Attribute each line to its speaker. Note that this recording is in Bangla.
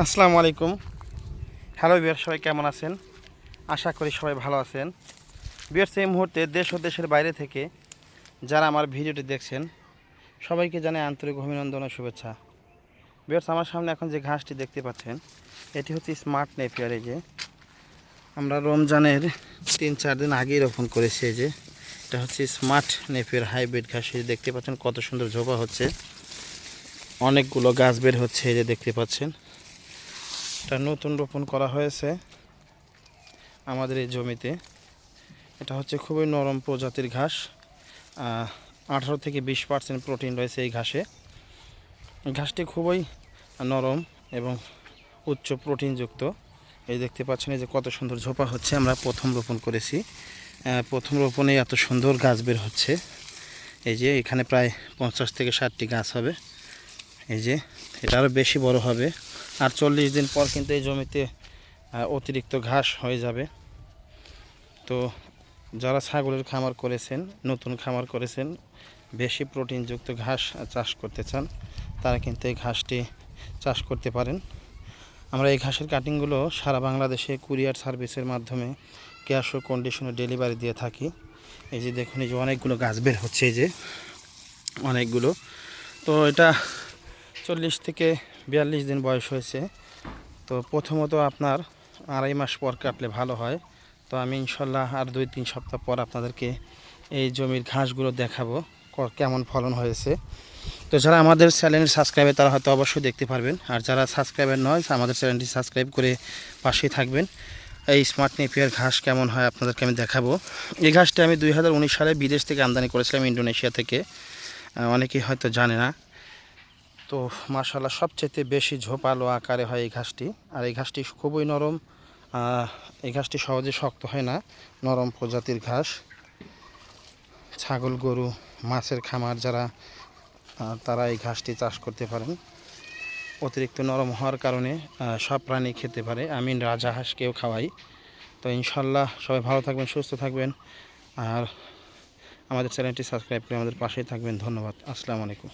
Speaker 1: আসসালামু আলাইকুম। হ্যালো বিয়ার সবাই কেমন আছেন? আশা করি সবাই ভালো আছেন। বিয়ার্স এই মুহূর্তে দেশ ও দেশের বাইরে থেকে যারা আমার ভিডিওটি দেখছেন, সবাইকে জানাই আন্তরিক অভিনন্দন ও শুভেচ্ছা। বিয়ার্স আমার সামনে এখন যে ঘাসটি দেখতে পাচ্ছেন, এটি হচ্ছে স্মার্ট নেপিয়ার এই যে। আমরা রমজানের তিন, চার দিন আগেই রোপণ করেছি এই যে। এটা হচ্ছে স্মার্ট নেপিয়ার হাইব্রিড ঘাস। দেখতে পাচ্ছেন কত সুন্দর ঝোপা হচ্ছে। অনেকগুলো গাছ বের হচ্ছে এই যে দেখতে পাচ্ছেন। এটা নতুন রোপণ করা হয়েছে আমাদের এই জমিতে। এটা হচ্ছে খুবই নরম প্রজাতির ঘাস। আঠারো থেকে বিশ পার্সেন্ট প্রোটিন রয়েছে এই ঘাসে। ঘাসটি খুবই নরম এবং উচ্চ প্রোটিনযুক্ত। এই দেখতে পাচ্ছেন এই যে কত সুন্দর ঝোপা হচ্ছে, আমরা প্রথম রোপণ করেছি। প্রথম রোপণে এত সুন্দর গাছ বের হচ্ছে। এই যে এখানে প্রায় পঞ্চাশ থেকে ষাটটি গাছ হবে। এই যে এটা আরও বেশি বড় হবে। আর চল্লিশ দিন পর কিন্তু এই জমিতে অতিরিক্ত ঘাস হয়ে যাবে। তো যারা ছাগলের খামার করেছেন, নতুন খামার করেছেন, বেশি প্রোটিনযুক্ত ঘাস চাষ করতে চান, তারা কিন্তু এই ঘাসটি চাষ করতে পারেন। আমরা এই ঘাসের কাটিংগুলো সারা বাংলাদেশে কুরিয়ার সার্ভিসের মাধ্যমে ক্যাশ ও কন্ডিশনে ডেলিভারি দিয়ে থাকি। এই যে দেখুন, এই যে অনেকগুলো গাছ বের হচ্ছে, এই যে অনেকগুলো। তো এটা চল্লিশ থেকে বিয়াল্লিশ দিন বয়স হয়েছে। তো প্রথমত আপনার আড়াই মাস পর কাটলে ভালো হয়। তো আমি ইনশাল্লাহ আর দুই তিন সপ্তাহ পর আপনাদেরকে এই জমির ঘাসগুলো দেখাবো কেমন ফলন হয়েছে। তো যারা আমাদের চ্যানেল সাবস্ক্রাইবে তারা হয়তো অবশ্যই দেখতে পারবেন। আর যারা সাবস্ক্রাইবার নয়, আমাদের চ্যানেলটি সাবস্ক্রাইব করে পাশেই থাকবেন। এই স্মার্ট নেপিয়ার ঘাস কেমন হয় আপনাদেরকে আমি দেখাবো। এই ঘাসটি আমি দুই হাজার উনিশ সালে বিদেশ থেকে আমদানি করেছিলাম ইন্দোনেশিয়া থেকে। অনেকেই হয়তো জানে না। তো মাশাল্লাহ সবচেয়ে বেশি ঝোপালো আকারে হয় এই ঘাসটি। আর এই ঘাসটি খুবই নরম এই ঘাসটি সহজে শক্ত হয় না, নরম প্রজাতির ঘাস। ছাগল, গরু, মাছের খামার যারা তারা এই ঘাসটি চাষ করতে পারেন। অতিরিক্ত নরম হওয়ার কারণে সব প্রাণী খেতে পারে। আমি রাজা হাঁসকেও খাওয়াই। তো ইনশাল্লাহ সবাই ভালো থাকবেন, সুস্থ থাকবেন। আর আমাদের চ্যানেলটি সাবস্ক্রাইব করে আমাদের পাশেই থাকবেন। ধন্যবাদ। আসসালামু আলাইকুম।